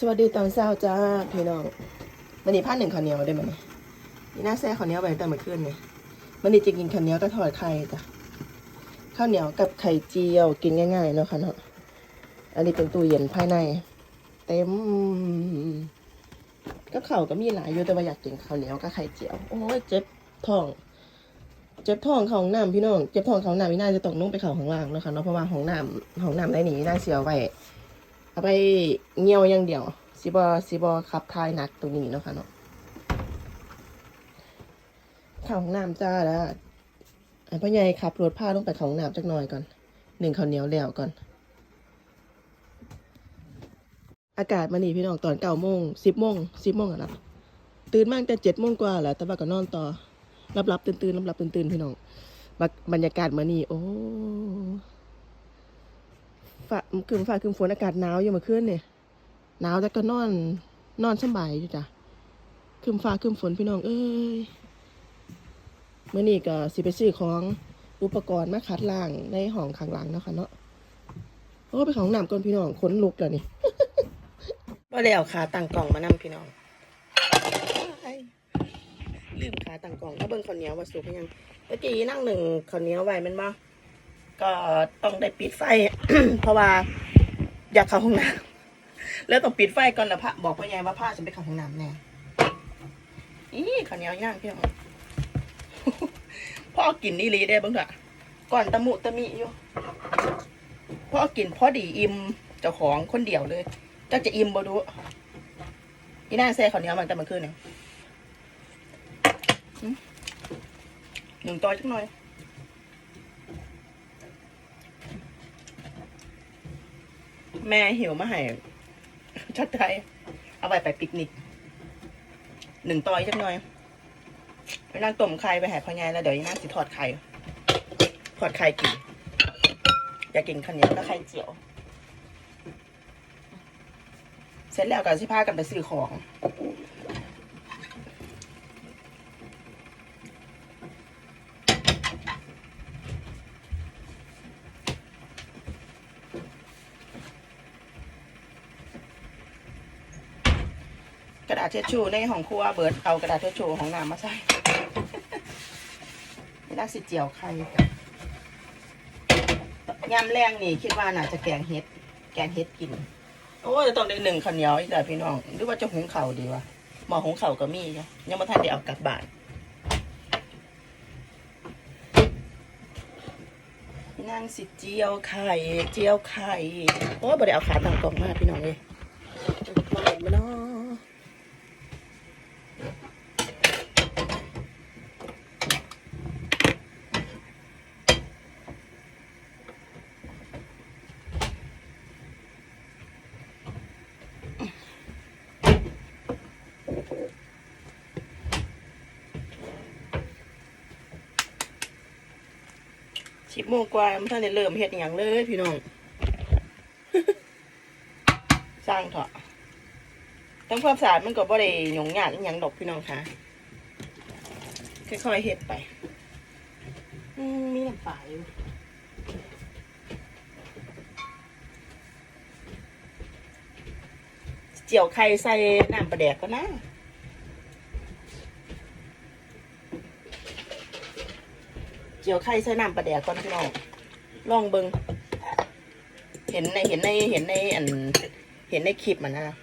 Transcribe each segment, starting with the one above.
สวัสดีตอนเช้าจ้าพี่น้องวันนี้าหนึ่งข้าวเหนียวได้ไหมนี่ยนี่าแซ่ข้าวเหนียวไปตั้งแต่เมื่อคืนเนี่ยวันนี้จะกินข้าวเหนียวก็ทอดไข่จ้ะข้าวเหนียวกับไข่เจียวกินง่ายๆเนาะค่ะเนาะอันนี้เป็นตู้เย็นภายใน เต็มก็เข่าวก็มีหลายอยู่แต่ว่าอยากกินข้าวเหนียวกับไข่เจียวโอ้ยเจ็บท้อง เจ็บท้องของน้ำพี่น้องเจ็บท้องของน้ำพี่น่าจะต้องนุ่งไปเข่าข้างล่างแล้วค่ะเนาะเพราะว่าห้องน้ำห้องน้ำได้หนีน่าเสียวไว้ เอาไปเงี่ยวอย่างเดียวสิบอสิบอขับทายหนักตรงนี้เนาะค่ะเนาะข้าห้องน้ำจ้าแล้วไอ้พ่อใหญ่ขับรถพาลงไปเข้าห้องน้ำจักหน่อยก่อนหนึ่งข้าวเหนียวแล้วก่อน อากาศมานี่พี่น้องตอนเก้าโมงสิบโมงสิบโมงอะนะตื่นมากแต่เจ็ดโมงกว่าแหละแต่ว่าก็นอนต่อรับรับตื่นตื่นรับรับตื่นตื่นพี่น้องบรรยากาศมานี่โอ้ ฟ้าคืนฟ้าคืนฝนอากาศหนาวอยู่เมื่อคืนเนี่ยหนาวแต่ก็นอนนอนสบายอยู่จ้ะคืนฟ้าคืนฝนพี่น้องเอ้ยเมื่อนี้ก็สิไปซื้อของอุปกรณ์มาคัดล่างในห้องข้างหลังนะคะเนาะโอ้ไปของน้ำก่อนพี่น้องขนลุกแล้วนี่ว่าได้เอาขาตั้งกล่องมานำพี่น้องลืมขาตั้งกล่องถ้าเบิ่งข้าวเหนียวว่าสุกยังเมื่อกี้นั่งหนึ่งข้าวเหนียวไว้แมันบ่ก็ต้องได้ปิดไฟ เพราะว่า อยากเข้าห้องน้ำแล้วต้องปิดไฟก่อนล้วพระบอกพ่อใหญ่ว่าพระฉันไปเข้าห้องน้ำแน่อีข้าวเหนียวย่างพี่น้องพ่อกินนี่ลีได้บ้างเถอะก่อนตะมุตะมิอยู่พ่อกินพอดีอิ่มเจ้าของคนเดียวเลยจักจะอิ่มบ่ดูอีน่าแซ่ข้าวเหนียวมันแต่เมื่อคืนเนี่ยหนึ่งตอยจักหน่อย แม่หิวมาให้ชัดใจเอาไปไปปิกนิกหนึ่งตอยจักหน่อยไปนั่งต้มไข่ไปแห่พ่อใหญ่แล้วเดี๋ยวยีน่าสิทอดไข่ทอดไข่กินอยากกินข้าวเหนียวกับไข่เจียว เสร็จแล้วก็สิพากันไปซื้อของ กระช็ดชูในห้องครัวเบิร์ดเอากระดาษเช็ดชูของน้ำมาใส่ไม่ได้สิเจียวไข่ยำแรงนี่คิดว่าน่าจะแกงเห็ด แกงเห็ดกิน โอ้ยจะต้องได้หนึ่งข้าวเหนียวอีกแต่พี่น้อง หรือว่าจะหุงเข่าดีวะหมอหุงเข่าก็มีจ้ะยังไม่ทันได้เอากลับบ้านนั่งสิเจียวไข่ เจียวไข่ โอ้บ่ได้เอาขาตั้งกล่องมาพี่น้องเลยมาเห็นมาเนาะ สิบโมงกว่าไม่ทันได้เริ่มเฮ็ดอย่างเลยพี่น้อง สร้างเถอะต้องความสะอาดมันก็บ่ได้หยงยากอย่างดอกพี่น้องคะค่อยๆเฮ็ดไปอืมมีน้ำปลาอยู่เจียวไข่ใส่น้ำปลาแดกก็นะ จียวไข่ใส่น้ำปลาแดกก่อนพี่น้องลองเบิงเห็นในเห็นในเห็นในอันเห็นในคลิปมันนะ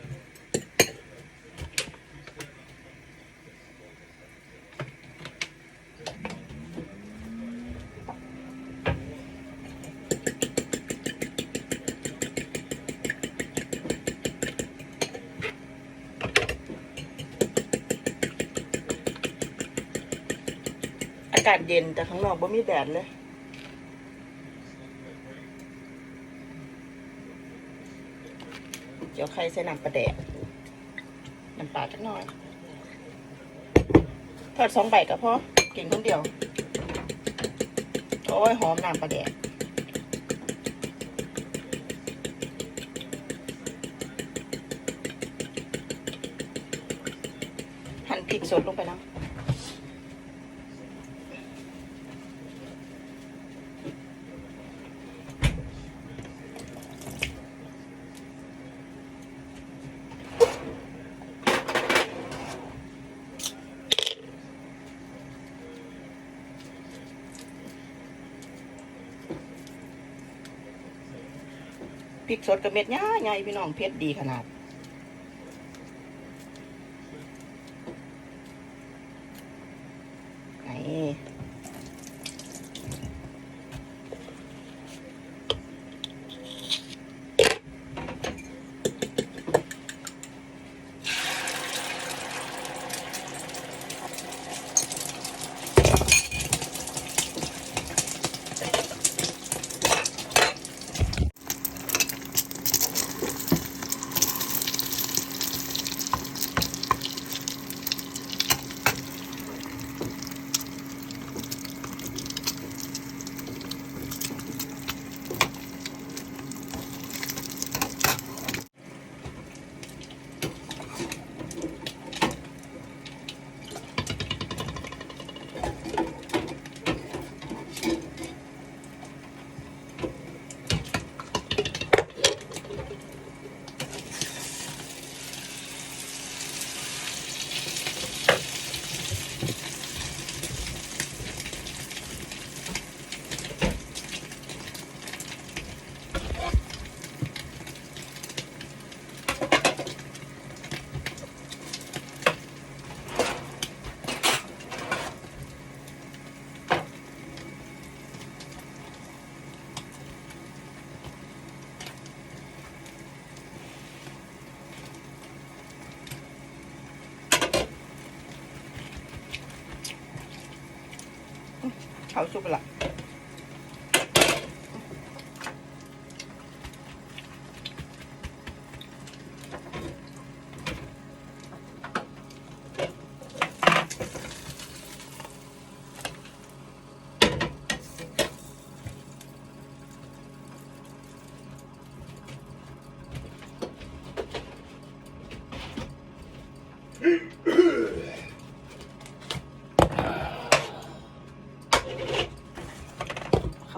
ากาศเย็นแต่ข้างนอกบ่มีแดดเลย เจียวไข่ใส่น้ำปลาแดกน้ำปลาจักหน่อย ทอดสองใบก็พอกินคนเดียว โอ้ย หอมน้ำปลาแดกหั่นพริกสดลงไปนะ ริกสดกับเม็ดใหญ่ๆพี่น้องเพชรดีขนาด นี่ เขาชุ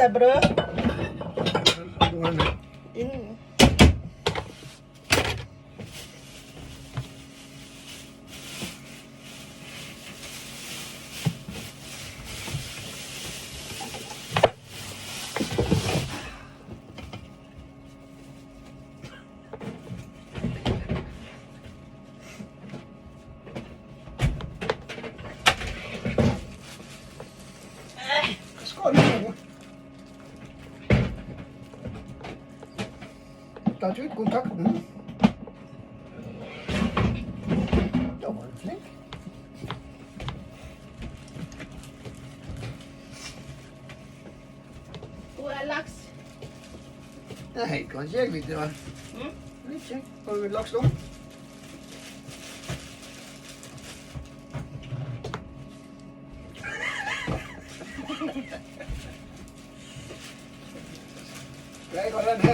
บาล dat u het contact. Hm? Dat wordt flink. Relax. Eh, nee, ik kan je niet hoor. Hm? Niet zeg. Gaan je met doen?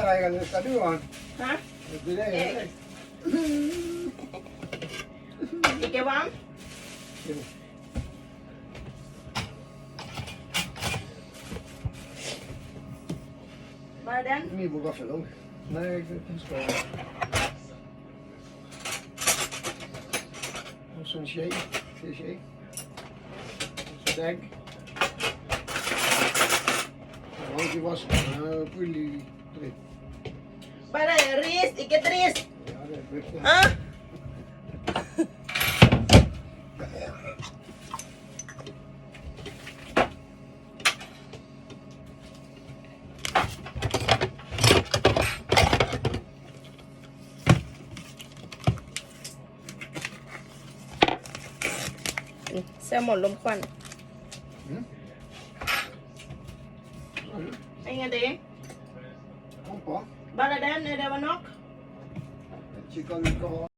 Kijk, wat dan her eigenlijk, dat staat nu aan. ฮะ Dat is de hele. อีกแกวังบาดัน Niet moet wassen ook. Nee, ik vind het gewoon. Zo'n shake. Zo'n shake. Zo'n denk. Want die was uh, pretty erin. บาดันรีสอีกแกตรี ส Ja, dat weet je. ฮะแซลมอนลมควันไอ้ไง เด็ก Hoppa.